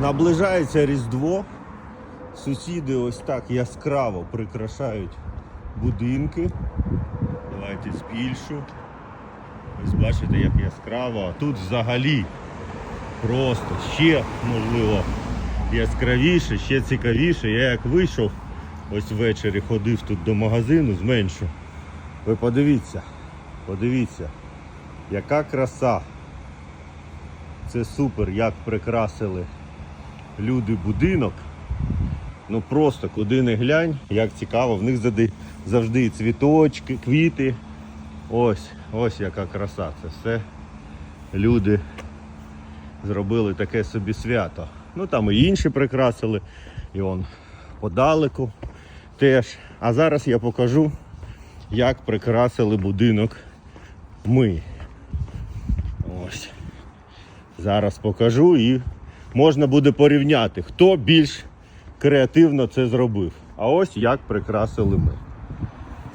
Наближається Різдво. Сусіди ось так яскраво прикрашають будинки. Давайте збільшу. Ось бачите, як яскраво. А тут взагалі просто ще, можливо, яскравіше, ще цікавіше. Я як вийшов, ось ввечері ходив тут до магазину, зменшу. Ви подивіться, подивіться, яка краса. Це супер, як прикрасили люди будинок. Ну просто куди не глянь, як цікаво, в них завжди, завжди цвіточки, квіти. Ось, ось яка краса. Це все люди зробили таке собі свято. Ну там і інші прикрасили, і он подалеку теж. А зараз я покажу, як прикрасили будинок ми. Ось. Зараз покажу і можна буде порівняти, хто більш креативно це зробив. А ось як прикрасили ми.